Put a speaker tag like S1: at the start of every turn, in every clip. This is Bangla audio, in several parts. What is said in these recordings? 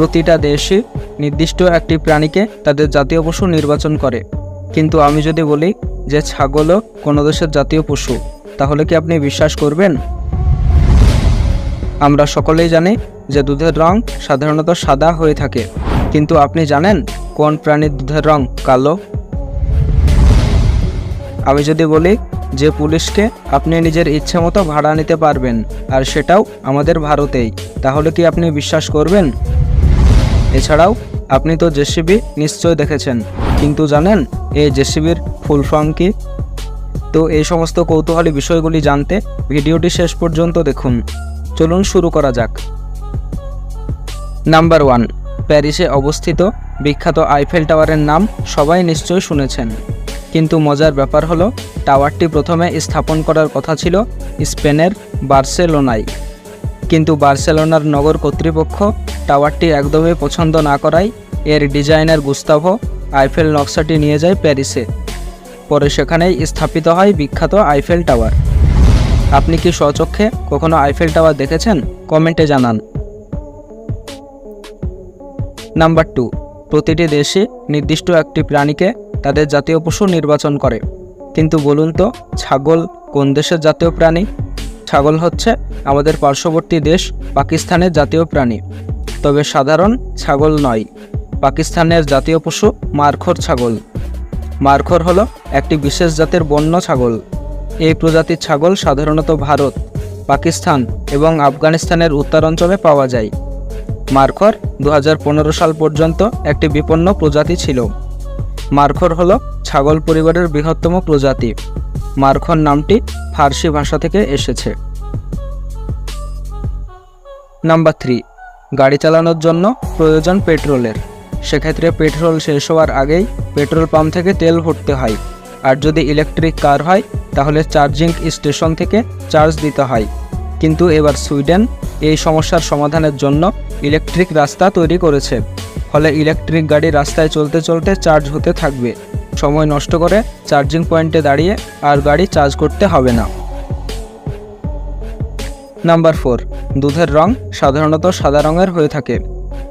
S1: প্রতিটা দেশই নির্দিষ্ট একটি প্রাণীকে তাদের জাতীয় পশু নির্বাচন করে। কিন্তু আমি যদি বলি যে ছাগলও কোনো দেশের জাতীয় পশু, তাহলে কি আপনি বিশ্বাস করবেন? আমরা সকলেই জানি যে দুধের রং সাধারণত সাদা হয়ে থাকে। কিন্তু আপনি জানেন কোন প্রাণীর দুধের রং কালো? আমি যদি বলি যে পুলিশকে আপনি নিজের ইচ্ছে মতো ভাড়া নিতে পারবেন, আর সেটাও আমাদের ভারতেই, তাহলে কি আপনি বিশ্বাস করবেন? এছাড়াও আপনি তো জেসিবি নিশ্চয় দেখেছেন, কিন্তু জানেন এই জেসিবির ফুল ফর্ম কি? তো এই সমস্ত কৌতূহলী বিষয়গুলি জানতে ভিডিওটি শেষ পর্যন্ত দেখুন। চলুন শুরু করা যাক। নাম্বার ওয়ান, প্যারিসে অবস্থিত বিখ্যাত আইফেল টাওয়ারের নাম সবাই নিশ্চয় শুনেছেন। কিন্তু মজার ব্যাপার হলো, টাওয়ারটি প্রথমে স্থাপন করার কথা ছিল স্পেনের বার্সেলোনায়। কিন্তু বার্সেলোনার নগর কর্তৃপক্ষ টাওয়ারটি একদমই পছন্দ না করায় এর ডিজাইনার গুস্তাভো আইফেল নকশাটি নিয়ে যায় প্যারিসে। পরে সেখানেই স্থাপিত হয় বিখ্যাত আইফেল টাওয়ার। আপনি কি স্বচক্ষে কখনো আইফেল টাওয়ার দেখেছেন? কমেন্টে জানান। নাম্বার টু, প্রতিটি দেশে নির্দিষ্ট একটি প্রাণীকে তাদের জাতীয় পশু নির্বাচন করে। কিন্তু বলুন তো, ছাগল কোন দেশের জাতীয় প্রাণী? ছাগল হচ্ছে আমাদের পার্শ্ববর্তী দেশ পাকিস্তানের জাতীয় প্রাণী। তবে সাধারণ ছাগল নয়, পাকিস্তানের জাতীয় পশু মারখোর ছাগল। মারখোর হলো একটি বিশেষ জাতের বন্য ছাগল। এই প্রজাতির ছাগল সাধারণত ভারত, পাকিস্তান এবং আফগানিস্তানের উত্তরাঞ্চলে পাওয়া যায়। মারখর দু হাজার পনেরো সাল পর্যন্ত একটি বিপন্ন প্রজাতি ছিল। মারখর হলো ছাগল পরিবারের বৃহত্তম প্রজাতি। মারখর নামটি ফার্সি ভাষা থেকে এসেছে। নাম্বার থ্রি, গাড়ি চালানোর জন্য প্রয়োজন পেট্রোলের। সেক্ষেত্রে পেট্রোল শেষ হওয়ার আগেই পেট্রোল পাম্প থেকে তেল ভরতে হয়। আর যদি ইলেকট্রিক কার হয়, তাহলে চার্জিং স্টেশন থেকে চার্জ দিতে হয়। কিন্তু এবার সুইডেন এই সমস্যার সমাধানের জন্য ইলেকট্রিক রাস্তা তৈরি করেছে। ফলে ইলেকট্রিক গাড়ি রাস্তায় চলতে চলতে চার্জ হতে থাকবে। সময় নষ্ট করে চার্জিং পয়েন্টে দাঁড়িয়ে আর গাড়ি চার্জ করতে হবে না। নাম্বার ফোর, দুধের রং সাধারণত সাদা রঙের হয়ে থাকে।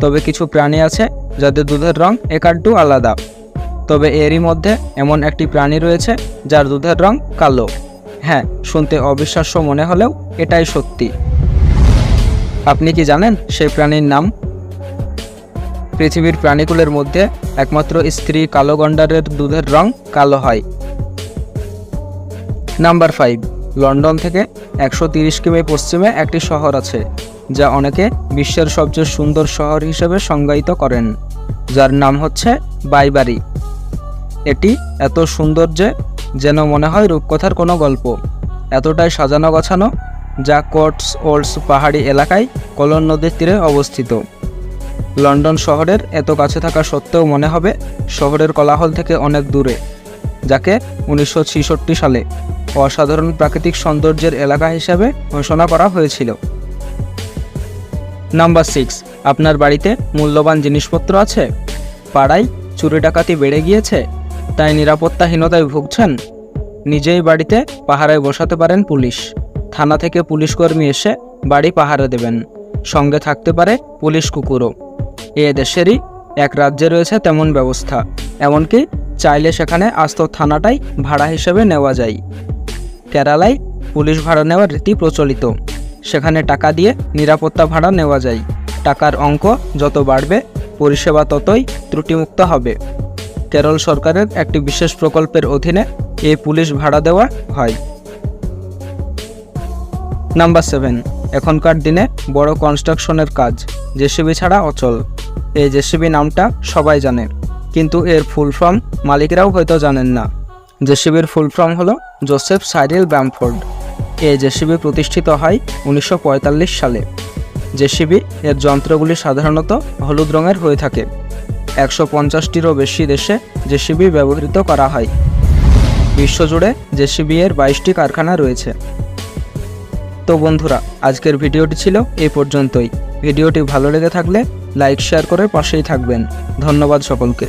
S1: তবে কিছু প্রাণী আছে যাদের দুধের রং একাড্ডু আলাদা। তবে এরই মধ্যে এমন একটি প্রাণী রয়েছে যার দুধের রং কালো। হ্যাঁ শুনতে অবিশ্বাস্য মনে হলেও এটাই সত্যি। আপনি কি জানেন সেই প্রাণীর নাম? পৃথিবীর প্রাণীকুলের মধ্যে একমাত্র স্ত্রী কালো গন্ডারের দুধের রং কালো হয়। নাম্বার ফাইভ, লন্ডন থেকে একশো তিরিশ কিমি পশ্চিমে একটি শহর আছে, যা অনেকে বিশ্বের সবচেয়ে সুন্দর শহর হিসেবে সংজ্ঞায়িত করেন, যার নাম হচ্ছে বাইবারি। এটি এত সুন্দর যে যেন মনে হয় রূপকথার কোনো গল্প। এতটাই সাজানো গোছানো যা কোটস ওল্ডস পাহাড়ি এলাকায় কলন নদীর তীরে অবস্থিত। লন্ডন শহরের এত কাছে থাকা সত্ত্বেও মনে হবে শহরের কোলাহল থেকে অনেক দূরে, যাকে উনিশশো ছেষট্টি সালে অসাধারণ প্রাকৃতিক সৌন্দর্যের এলাকা হিসাবে ঘোষণা করা হয়েছিল। নাম্বার সিক্স, আপনার বাড়িতে মূল্যবান জিনিসপত্র আছে? পাড়ায় চুরি ডাকাতি বেড়ে গিয়েছে? তাই নিরাপত্তাহীনতায় ভুগছেন? নিজেই বাড়িতে পাহারায় বসাতে পারেন পুলিশ। থানা থেকে পুলিশ কর্মী এসে বাড়ি পাহারা দেবেন। সঙ্গে থাকতে পারে পুলিশ কুকুরও। এ দেশেরই এক রাজ্যে রয়েছে তেমন ব্যবস্থা। এমনকি চাইলে সেখানে আস্ত থানাটাই ভাড়া হিসেবে নেওয়া যায়। কেরালায় পুলিশ ভাড়া নেওয়ার রীতি প্রচলিত। সেখানে টাকা দিয়ে নিরাপত্তা ভাড়া নেওয়া যায়। টাকার অঙ্ক যত বাড়বে, পরিষেবা ততই ত্রুটিমুক্ত হবে। কেরল সরকারের একটি বিশেষ প্রকল্পের অধীনে এই পুলিশ ভাড়া দেওয়া হয়। Number seven. এখনকার দিনে বড় কনস্ট্রাকশনের কাজ, জেসিবি ছাড়া অচল। এই জেসিবি নামটা সবাই জানে, কিন্তু এর ফুল ফর্ম মালিকরাও হয়তো জানেন না। জেসিবির ফুল ফর্ম হলো জোসেফ সাইরিল ব্যামফোর্ড। এই জেসিবি প্রতিষ্ঠিত হয় উনিশশো পঁয়তাল্লিশ সালে। জেসিবি এর যন্ত্রগুলি সাধারণত হলুদ রঙের হয়ে থাকে। একশো পঞ্চাশটিরও বেশি দেশে জেসিবি ব্যবহৃত করা হয়। বিশ্বজুড়ে জেসিবি এর বাইশটি কারখানা রয়েছে। তো বন্ধুরা, আজকের ভিডিওটি ছিল এ পর্যন্তই। ভিডিওটি ভালো লেগে থাকলে লাইক, শেয়ার করে পাশেই থাকবেন। ধন্যবাদ সকলকে।